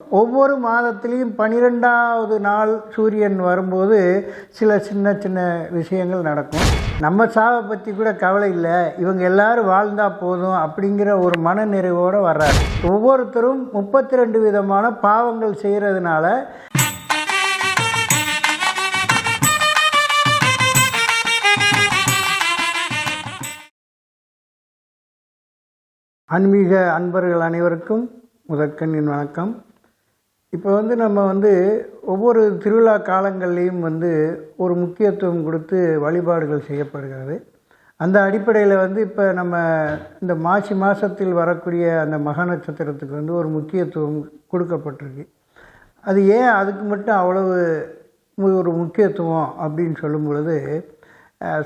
ஒவ்வொரு மாதத்திலையும் பன்னிரெண்டாவது நாள் சூரியன் வரும்போது சில சின்ன சின்ன விஷயங்கள் நடக்கும். நம்ம சாவை பற்றி கூட கவலை இல்லை. இவங்க எல்லாரும் வாழ்ந்தா போதும் அப்படிங்கிற ஒரு மன நிறைவோடு வர்றாரு. ஒவ்வொருத்தரும் முப்பத்தி ரெண்டு விதமான பாவங்கள் செய்கிறதுனால ஆன்மீக அன்பர்கள் அனைவருக்கும் முதற்கண்ணின் வணக்கம். இப்போ வந்து நம்ம வந்து ஒவ்வொரு திருவிழா காலங்கள்லேயும் வந்து ஒரு முக்கியத்துவம் கொடுத்து வழிபாடுகள் செய்யப்படுகிறது. அந்த அடிப்படையில் வந்து இப்போ நம்ம இந்த மாசி மாதத்தில் வரக்கூடிய அந்த மக நட்சத்திரத்துக்கு வந்து ஒரு முக்கியத்துவம் கொடுக்கப்பட்டிருக்கு. அது ஏன் அதுக்கு மட்டும் அவ்வளவு ஒரு முக்கியத்துவம் அப்படின்னு சொல்லும் பொழுது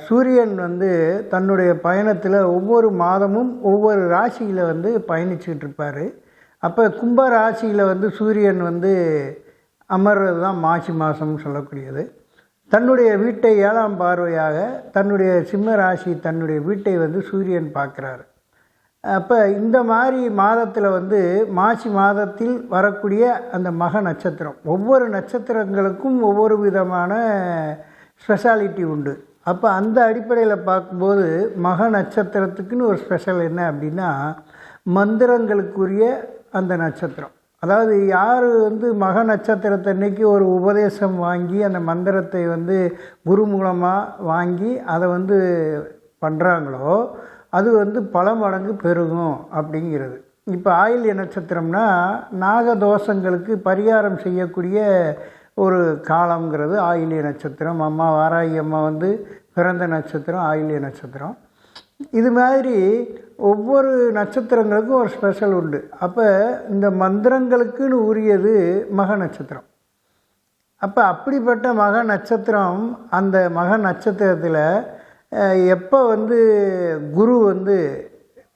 சூரியன் வந்து தன்னுடைய பயணத்தில் ஒவ்வொரு மாதமும் ஒவ்வொரு ராசியில் வந்து பயணிச்சுக்கிட்டு இருப்பார். அப்போ கும்ப ராசியில் வந்து சூரியன் வந்து அமர்றது தான் மாசி மாதம்னு சொல்லக்கூடியது. தன்னுடைய வீட்டை ஏழாம் பார்வையாக தன்னுடைய சிம்ம ராசி தன்னுடைய வீட்டை வந்து சூரியன் பார்க்குறாரு. அப்போ இந்த மாதிரி மாதத்தில் வந்து மாசி மாதத்தில் வரக்கூடிய அந்த மக நட்சத்திரம் ஒவ்வொரு நட்சத்திரங்களுக்கும் ஒவ்வொரு விதமான ஸ்பெஷாலிட்டி உண்டு. அப்போ அந்த அடிப்படையில் பார்க்கும்போது மக நட்சத்திரத்துக்குன்னு ஒரு ஸ்பெஷல் என்ன அப்படின்னா மந்திரங்களுக்குரிய அந்த நட்சத்திரம். அதாவது யார் வந்து மக நட்சத்திரத்தன்னைக்கு ஒரு உபதேசம் வாங்கி அந்த மந்திரத்தை வந்து குரு மூலமாக வாங்கி அதை வந்து பண்ணுறாங்களோ அது வந்து பல மடங்கு பெருகும் அப்படிங்கிறது. இப்போ ஆயில்ய நட்சத்திரம்னா நாகதோஷங்களுக்கு பரிகாரம் செய்யக்கூடிய ஒரு காலங்கிறது ஆயில்ய நட்சத்திரம். அம்மா வாராயி அம்மா வந்து பிறந்த நட்சத்திரம் ஆயில்ய நட்சத்திரம். இது மாதிரி ஒவ்வொரு நட்சத்திரங்களுக்கும் ஒரு ஸ்பெஷல் உண்டு. அப்போ இந்த மந்திரங்களுக்குன்னு உரியது மக நட்சத்திரம். அப்போ அப்படிப்பட்ட மக நட்சத்திரம் அந்த மக நட்சத்திரத்தில் எப்போ வந்து குரு வந்து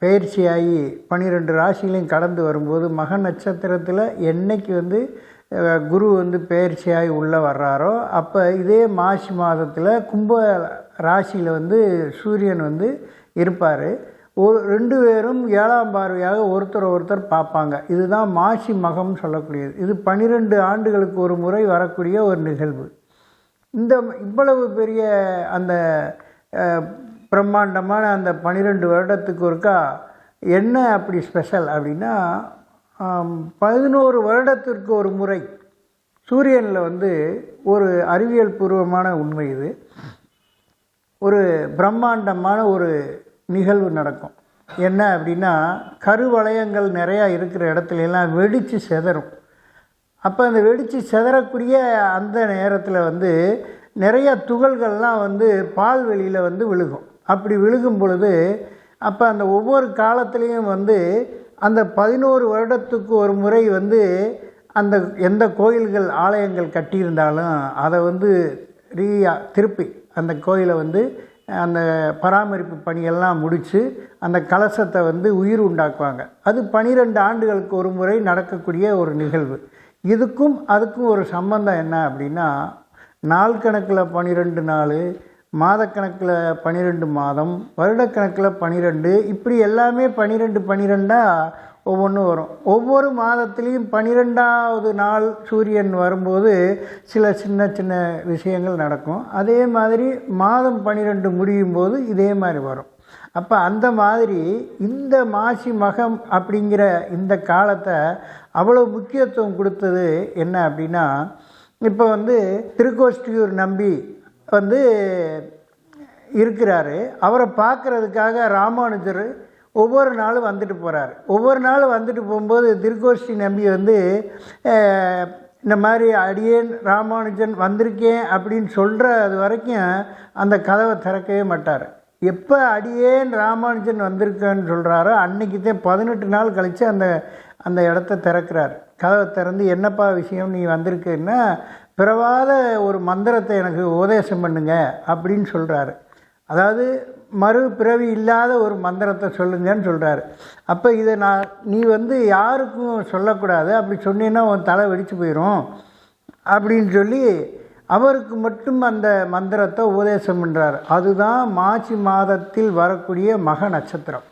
பயிற்சியாகி பன்னிரெண்டு ராசிகளையும் கடந்து வரும்போது மக நட்சத்திரத்தில் என்னைக்கு வந்து குரு வந்து பயிற்சியாகி உள்ளே வர்றாரோ அப்போ இதே மாசி மாதத்தில் கும்ப ராசியில் வந்து சூரியன் வந்து இருப்பார். ஒரு ரெண்டு பேரும் ஏழாம் பார்வையாக ஒருத்தர் ஒருத்தர் பார்ப்பாங்க. இதுதான் மாசி மகம் சொல்லக்கூடியது. இது பன்னிரெண்டு ஆண்டுகளுக்கு ஒரு முறை வரக்கூடிய ஒரு நிகழ்வு. இந்த இவ்வளவு பெரிய அந்த பிரம்மாண்டமான அந்த பன்னிரெண்டு வருடத்துக்கு ஒருக்கா என்ன அப்படி ஸ்பெஷல் அப்படின்னா பதினோரு வருடத்திற்கு ஒரு முறை சூரியனில் வந்து ஒரு அறிவியல் பூர்வமான உண்மை இது. ஒரு பிரம்மாண்டமான ஒரு நிகழ்வு நடக்கும். என்ன அப்படின்னா கருவளையங்கள் நிறையா இருக்கிற இடத்துல எல்லாம் வெடித்து செதறும். அப்போ அந்த வெடித்து செதறக்கூடிய அந்த நேரத்தில் வந்து நிறைய துகள்கள்லாம் வந்து பால் வெளியில் வந்து விழுகும். அப்படி விழுகும் பொழுது அப்போ அந்த ஒவ்வொரு காலத்துலேயும் வந்து அந்த பதினோரு வருடத்துக்கு ஒரு முறை வந்து அந்த எந்த கோயில்கள் ஆலயங்கள் கட்டியிருந்தாலும் அதை வந்து ரீயா திருப்பி அந்த கோயிலை வந்து அந்த பராமரிப்பு பணியெல்லாம் முடித்து அந்த கலசத்தை வந்து உயிர் உண்டாக்குவாங்க. அது பனிரெண்டு ஆண்டுகளுக்கு ஒரு முறை நடக்கக்கூடிய ஒரு நிகழ்வு. இதுக்கும் அதுக்கும் ஒரு சம்பந்தம் என்ன அப்படின்னா நாள் கணக்கில் பன்னிரெண்டு நாள் மாதக்கணக்கில் பன்னிரெண்டு மாதம் வருடக்கணக்கில் பன்னிரெண்டு இப்படி எல்லாமே பன்னிரெண்டு பன்னிரெண்டாக ஒவ்வொன்றும் வரும். ஒவ்வொரு மாதத்துலேயும் பனிரெண்டாவது நாள் சூரியன் வரும்போது சில சின்ன சின்ன விஷயங்கள் நடக்கும். அதே மாதிரி மாதம் பன்னிரெண்டு முடியும் போது இதே மாதிரி வரும். அப்போ அந்த மாதிரி இந்த மாசி மகம் அப்படிங்கிற இந்த காலத்தை அவ்வளோ முக்கியத்துவம் கொடுத்தது என்ன அப்படின்னா இப்போ வந்து திருக்கோஷ்டியூர் நம்பி வந்து இருக்கிறாரு. அவரை பார்க்குறதுக்காக ராமானுஜர் ஒவ்வொரு நாளும் வந்துட்டு போகிறார் ஒவ்வொரு நாளும் வந்துட்டு போகும்போது திருக்கோஷ்டி நம்பி வந்து இந்த மாதிரி அடியேன் ராமானுஜன் வந்திருக்கேன் அப்படின்னு சொல்கிற அது வரைக்கும் அந்த கதவை திறக்கவே மாட்டார். எப்போ அடியேன் ராமானுஜன் வந்திருக்கேன்னு சொல்கிறாரோ அன்னைக்கு தான் பதினெட்டு நாள் கழித்து அந்த அந்த இடத்த திறக்கிறார். கதவை திறந்து என்னப்பா விஷயம் நீ வந்திருக்குன்னா பிறவாத ஒரு மந்திரத்தை எனக்கு உபதேசம் பண்ணுங்க அப்படின்னு சொல்கிறாரு அதாவது மறு பிறவி இல்லாத ஒரு மந்திரத்தை சொல்லுங்கன்னு சொல்கிறாரு அப்போ இதை நான் நீ வந்து யாருக்கும் சொல்லக்கூடாது. அப்படி சொன்னீன்னா உன் தலை வெடித்து போயிடும் அப்படின்னு சொல்லி அவருக்கு மட்டும் அந்த மந்திரத்தை உபதேசம் பண்ணுறார் அதுதான் மாசி மாதத்தில் வரக்கூடிய மக நட்சத்திரம்.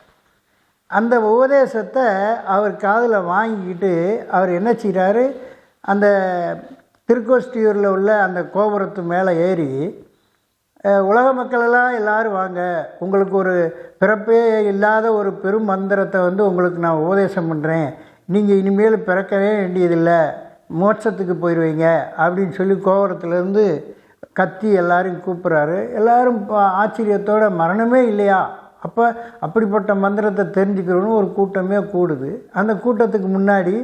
அந்த உபதேசத்தை அவர் காதில் வாங்கிக்கிட்டு அவர் என்ன செய்கிறாரு அந்த திருக்கோஷ்டியூரில் உள்ள அந்த கோபுரத்து மேலே ஏறி உலக மக்களெல்லாம் எல்லோரும் வாங்க. உங்களுக்கு ஒரு பிறப்பே இல்லாத ஒரு பெரும் மந்திரத்தை வந்து உங்களுக்கு நான் உபதேசம் பண்ணுறேன் நீங்கள் இனிமேல் பிறக்கவே வேண்டியதில்லை. மோட்சத்துக்கு போயிடுவீங்க அப்படின்னு சொல்லி கோபுரத்துலேருந்து கத்தி எல்லாரையும் கூப்பிட்றாரு. எல்லாரும் ஆச்சரியத்தோட மரணமே இல்லையா? அப்போ அப்படிப்பட்ட மந்திரத்தை தெரிஞ்சுக்கிறோன்னு ஒரு கூட்டமே கூடுது. அந்த கூட்டத்துக்கு முன்னாடி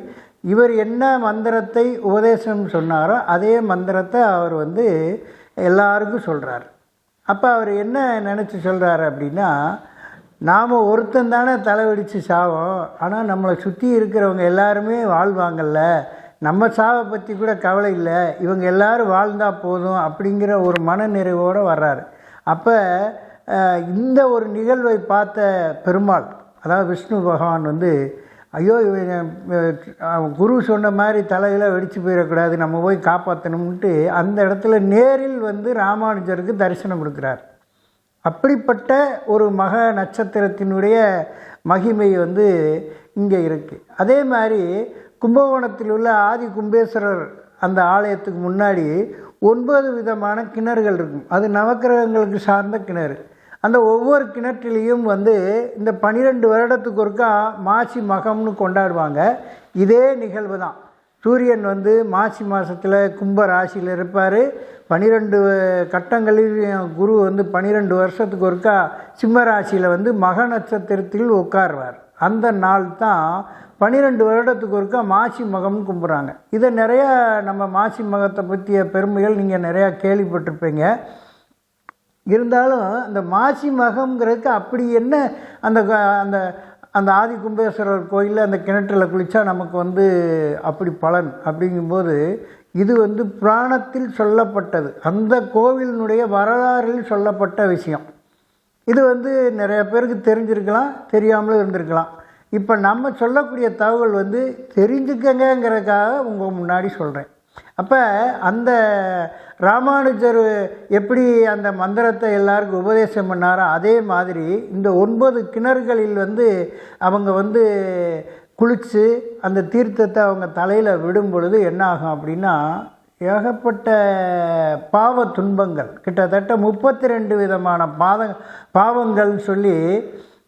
இவர் என்ன மந்திரத்தை உபதேசம் சொன்னாரோ அதே மந்திரத்தை அவர் வந்து எல்லாருக்கும் சொல்கிறார் அப்போ அவர் என்ன நினச்சி சொல்கிறாரு அப்படின்னா நாம் ஒருத்தன் தானே தலைவடித்து சாவோம். ஆனால் நம்மளை சுற்றி இருக்கிறவங்க எல்லாருமே வாழ்வாங்கல்ல. நம்ம சாவை பற்றி கூட கவலை இல்லை. இவங்க எல்லாரும் வாழ்ந்தால் போதும் அப்படிங்கிற ஒரு மன நிறைவோடு வர்றாரு. அப்போ இந்த ஒரு நிகழ்வை பார்த்த பெருமாள் அதாவது விஷ்ணு பகவான் வந்து ஐயோ குரு சொன்ன மாதிரி தலையில் வெடிச்சு போயிடக்கூடாது நம்ம போய் காப்பாற்றணும்ன்ட்டு அந்த இடத்துல நேரில் வந்து ராமானுஜருக்கு தரிசனம் கொடுக்குறார். அப்படிப்பட்ட ஒரு மக நட்சத்திரத்தினுடைய மகிமை வந்து இங்கே இருக்குது அதே மாதிரி கும்பகோணத்தில் உள்ள ஆதி கும்பேஸ்வரர் அந்த ஆலயத்துக்கு முன்னாடி ஒன்பது விதமான கிணறுகள் இருக்கும். அது நவக்கிரகங்களுக்கு சார்ந்த கிணறு. அந்த ஒவ்வொரு கிணற்றிலையும் வந்து இந்த பனிரெண்டு வருடத்துக்கு ஒருக்கா மாசி மகம்னு கொண்டாடுவாங்க. இதே நிகழ்வு தான். சூரியன் வந்து மாசி மாதத்தில் கும்ப ராசியில் இருப்பார். பனிரெண்டு கட்டங்களில் குரு வந்து பனிரெண்டு வருஷத்துக்கு ஒருக்கா சிம்ம ராசியில் வந்து மக நட்சத்திரத்தில் உட்காருவார். அந்த நாள் தான் பன்னிரெண்டு வருடத்துக்கு ஒருக்கா மாசி மகம்னு கும்பிட்றாங்க இதை நிறையா நம்ம மாசி மகத்தை பற்றிய பெருமைகள் நீங்கள் நிறையா கேள்விப்பட்டிருப்பீங்க. இருந்தாலும் அந்த மாசி மகம்ங்கிறதுக்கு அப்படி என்ன அந்த அந்த அந்த ஆதி கும்பேஸ்வரர் கோயிலில் அந்த கிணற்றில் குளித்தா நமக்கு வந்து அப்படி பலன் அப்படிங்கும்போது இது வந்து புராணத்தில் சொல்லப்பட்டது. அந்த கோவிலினுடைய வரலாறில் சொல்லப்பட்ட விஷயம். இது வந்து நிறைய பேருக்கு தெரிஞ்சிருக்கலாம் தெரியாமலும் இருந்திருக்கலாம். இப்போ நம்ம சொல்லக்கூடிய தகவல் வந்து தெரிஞ்சுக்கங்கிறதுக்காக உங்கள் முன்னாடி சொல்கிறேன் அப்போ அந்த ராமானுஜர் எப்படி அந்த மந்திரத்தை எல்லாருக்கும் உபதேசம் பண்ணாரோ அதே மாதிரி இந்த ஒன்பது கிணறுகளில் வந்து அவங்க வந்து குளித்து அந்த தீர்த்தத்தை அவங்க தலையில் விடும் பொழுது என்ன ஆகும் அப்படின்னா ஏகப்பட்ட பாவ துன்பங்கள் கிட்டத்தட்ட முப்பத்தி ரெண்டு விதமான பாத பாவங்கள்னு சொல்லி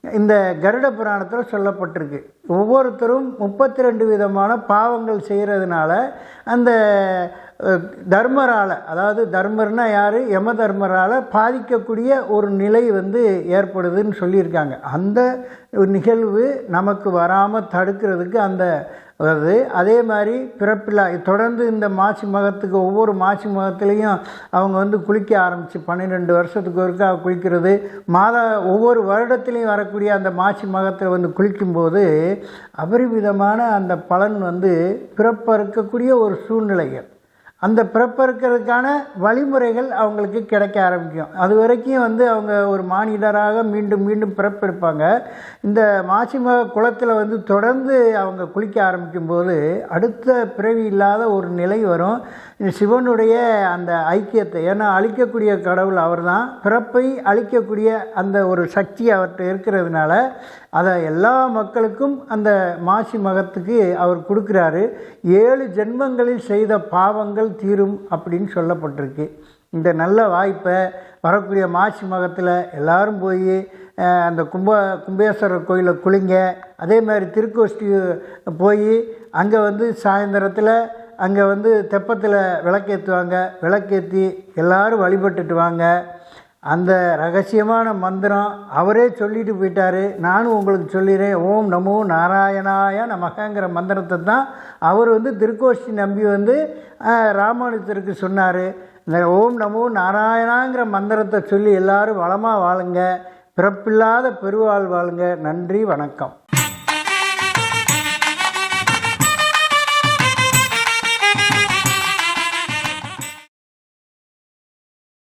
இந்த கருட புராணத்தில் சொல்லப்பட்டிருக்கு. ஒவ்வொருத்தரும் முப்பத்தி ரெண்டு விதமான பாவங்கள் செய்கிறதுனால அந்த தர்மரால் அதாவது தர்மர்னா யார்? யம தர்மரால் பாதிக்கக்கூடிய ஒரு நிலை வந்து ஏற்படுதுன்னு சொல்லியிருக்காங்க. அந்த ஒரு நிகழ்வு நமக்கு வராமல் தடுக்கிறதுக்கு அந்த வருது அதே மாதிரி பிறப்பில்லா தொடர்ந்து இந்த மாசி மகத்துக்கு ஒவ்வொரு மாசி மகத்துலேயும் அவங்க வந்து குளிக்க ஆரம்பித்து பன்னிரெண்டு வருஷத்துக்கு ஒருக்கா குளிக்கிறது. மாதா ஒவ்வொரு வருடத்துலேயும் வரக்கூடிய அந்த மாசி மகத்தில் வந்து குளிக்கும்போது அபரிமிதமான அந்த பலன் வந்து பிறப்பறுக்கக்கூடிய ஒரு சூழ்நிலைகள் அந்த பிறப்பறுக்கிறதுக்கான வழிமுறைகள் அவங்களுக்கு கிடைக்க ஆரம்பிக்கும். அது வரைக்கும் வந்து அவங்க ஒரு மானிடராக மீண்டும் மீண்டும் பிறப்பெடுப்பாங்க இந்த மாசிமக குளத்தில் வந்து தொடர்ந்து அவங்க குளிக்க ஆரம்பிக்கும்போது அடுத்த பிறவி இல்லாத ஒரு நிலை வரும். சிவனுடைய அந்த ஐக்கியத்தை ஏன்னா அழிக்கக்கூடிய கடவுள் அவர்தான். பிறப்பை அழிக்கக்கூடிய அந்த ஒரு சக்தி அவர்கிட்ட இருக்கிறதுனால அதை எல்லா மக்களுக்கும் அந்த மாசி மகத்துக்கு அவர் கொடுக்குறாரு. ஏழு ஜென்மங்களில் செய்த பாவங்கள் தீரும் அப்படின்னு சொல்லப்பட்டிருக்கு. இந்த நல்ல வாய்ப்பை வரக்கூடிய மாசி மகத்தில் எல்லாரும் போய் அந்த கும்ப கும்பேஸ்வரர் கோயிலில் குளிங்க. அதே மாதிரி திருக்கோஷ்டி போய் அங்கே வந்து சாயந்தரத்தில் அங்கே வந்து தெப்பத்தில் விளக்கேற்றுவாங்க விளக்கேற்றி எல்லோரும் வழிபட்டுட்டு வாங்க. அந்த ரகசியமான மந்திரம் அவரே சொல்லிட்டு போயிட்டார். நானும் உங்களுக்கு சொல்லிடுறேன் ஓம் நமோ நாராயணாய நமகங்கிற மந்திரத்தை தான் அவர் வந்து திருக்கோஷ்டி நம்பி வந்து ராமானுஜருக்கு சொன்னார். இந்த ஓம் நமோ நாராயணாங்கிற மந்திரத்தை சொல்லி எல்லாரும் வளமாக வாழுங்க. பிறப்பில்லாத பெருவாழ் வாழுங்க நன்றி வணக்கம்.